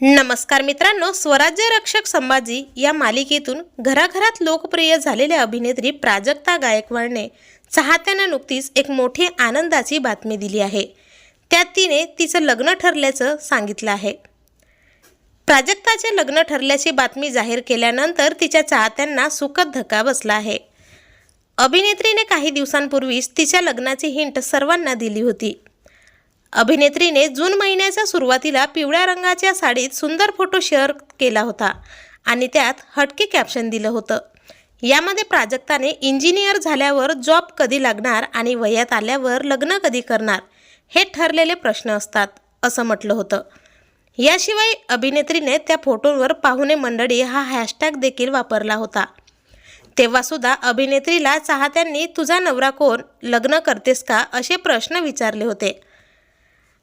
नमस्कार मित्रांनो स्वराज्य रक्षक संभाजी या मालिकेतून घराघरात लोकप्रिय झालेल्या अभिनेत्री प्राजक्ता गायकवाडने चाहत्यांना नुकतीच एक मोठी आनंदाची बातमी दिली आहे. त्यात तिने तिचं लग्न ठरल्याचं सांगितलं आहे. प्राजक्ताचे लग्न ठरल्याची बातमी जाहीर केल्यानंतर तिच्या चाहत्यांना सुखद धक्का बसला आहे. अभिनेत्रीने काही दिवसांपूर्वीच तिच्या लग्नाची हिंट सर्वांना दिली होती. अभिनेत्रीने जून महिन्याच्या सुरुवातीला पिवळ्या रंगाच्या साडीत सुंदर फोटो शेअर केला होता आणि त्यात हटके कॅप्शन दिलं होतं. यामध्ये प्राजक्ताने इंजिनियर झाल्यावर जॉब कधी लागणार आणि वयात आल्यावर लग्न कधी करणार हे ठरलेले प्रश्न असतात असं म्हटलं होतं. याशिवाय अभिनेत्रीने त्या फोटोंवर पाहुणे मंडळी हा हॅशटॅग देखील वापरला होता. तेव्हासुद्धा अभिनेत्रीला चाहत्यांनी तुझा नवरा कोण? लग्न करतेस का? असे प्रश्न विचारले होते.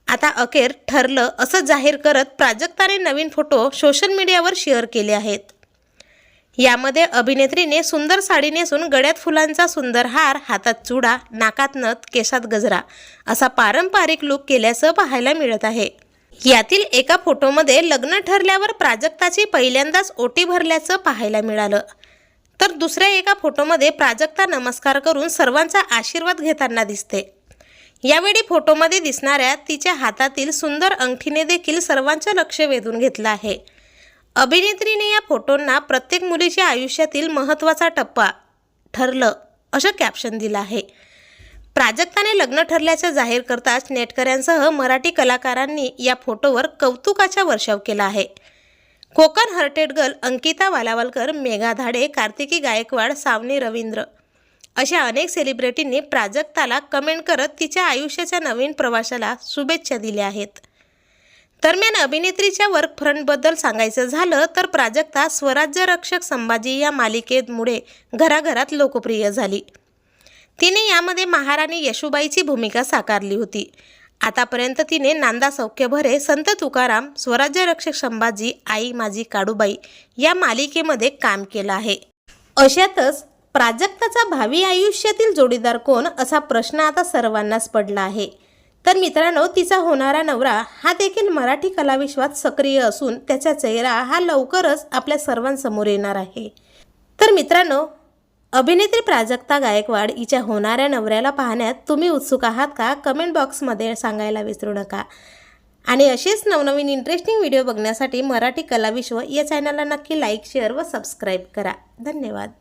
आता अखेर ठरलं असं जाहीर करत प्राजक्ताने नवीन फोटो सोशल मीडियावर शेअर केले आहेत. यामध्ये अभिनेत्रीने सुंदर साडी नेसून गळ्यात फुलांचा सुंदर हार हातात चुडा नाकात नथ केसात गजरा असा पारंपरिक लूक केल्याचं पाहायला मिळत आहे. यातील एका फोटोमध्ये लग्न ठरल्यावर प्राजक्ताची पहिल्यांदाच ओटी भरल्याचं पाहायला मिळालं. तर दुसऱ्या एका फोटोमध्ये प्राजक्ता नमस्कार करून सर्वांचा आशीर्वाद घेताना दिसते. यावेळी फोटोमध्ये दिसणाऱ्या तिच्या हातातील सुंदर अंगठीने देखील सर्वांचं लक्ष वेधून घेतलं आहे. अभिनेत्रीने या फोटोंना प्रत्येक मुलीच्या आयुष्यातील महत्त्वाचा टप्पा ठरलं असं कॅप्शन दिलं आहे. प्राजक्ताने लग्न ठरल्याचं जाहीर करताच नेटकऱ्यांसह मराठी कलाकारांनी या फोटोवर कौतुकाचा वर्षाव केला आहे. कोकण हर्टेड गर्ल अंकिता वालावलकर मेघा धाडे कार्तिकी गायकवाड सावनी रवींद्र अशा अनेक सेलिब्रिटींनी प्राजक्ताला कमेंट करत तिच्या आयुष्याच्या नवीन प्रवासाला शुभेच्छा दिल्या आहेत. दरम्यान अभिनेत्रीच्या वर्क फ्रंटबद्दल सांगायचं झालं तर प्राजक्ता स्वराज्य रक्षक संभाजी या मालिकेमुळे घराघरात लोकप्रिय झाली. तिने यामध्ये महाराणी यशुबाईची भूमिका साकारली होती. आतापर्यंत तिने नांदा सौख्य भरे संत तुकाराम स्वराज्य रक्षक संभाजी आई माझी काडूबाई या मालिकेमध्ये काम केलं आहे. अशातच प्राजक्ताचा भावी आयुष्यातील जोडीदार कोण असा प्रश्न आता सर्वांनाच पडला आहे. तर मित्रांनो तिचा होणारा नवरा हा देखील मराठी कलाविश्वात सक्रिय असून त्याचा चेहरा हा लवकरच आपल्या सर्वांसमोर येणार आहे. तर मित्रांनो अभिनेत्री प्राजक्ता गायकवाड हिच्या होणाऱ्या नवऱ्याला पाहण्यात तुम्ही उत्सुक आहात का? कमेंट बॉक्समध्ये सांगायला विसरू नका. आणि असेच नवनवीन इंटरेस्टिंग व्हिडिओ बघण्यासाठी मराठी कलाविश्व या चॅनलला नक्की लाईक शेअर व सबस्क्राईब करा. धन्यवाद.